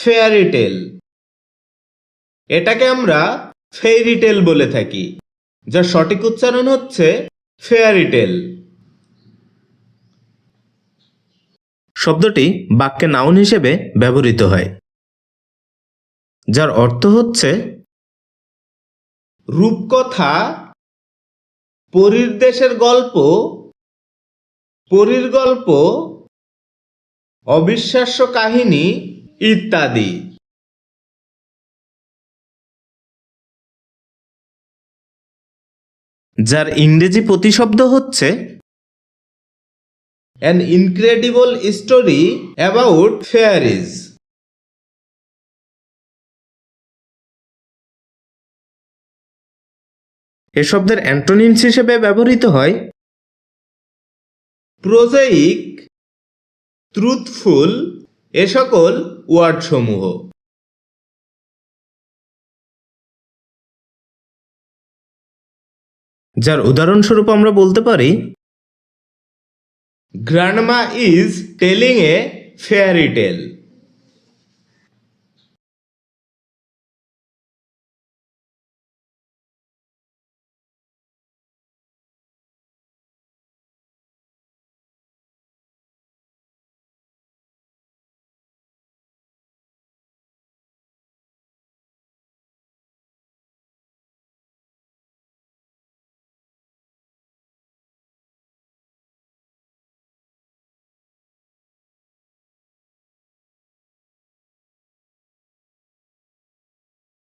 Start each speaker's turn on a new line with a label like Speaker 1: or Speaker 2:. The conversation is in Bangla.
Speaker 1: ফেয়ারি টেল এটাকে আমরা ফেইরি টেল বলে থাকি, যার সঠিক উচ্চারণ হচ্ছে ফেয়ারি টেল শব্দটি বাক্যে নাউন হিসেবে ব্যবহৃত হয়, যার অর্থ হচ্ছে রূপকথা, পরীর দেশের গল্প, পরীর গল্প, অবিশ্বাস্য কাহিনী ইত্যাদি। যার ইংরেজি প্রতিশব্দ হচ্ছে an incredible story about fairies এ শব্দের অ্যান্টোনিমস হিসেবে ব্যবহৃত হয় প্রোজাইক ট্রুথফুল এ সকল ওয়ার্ডসমূহ। যার উদাহরণস্বরূপ আমরা বলতে পারি grandma is telling a fairy tale.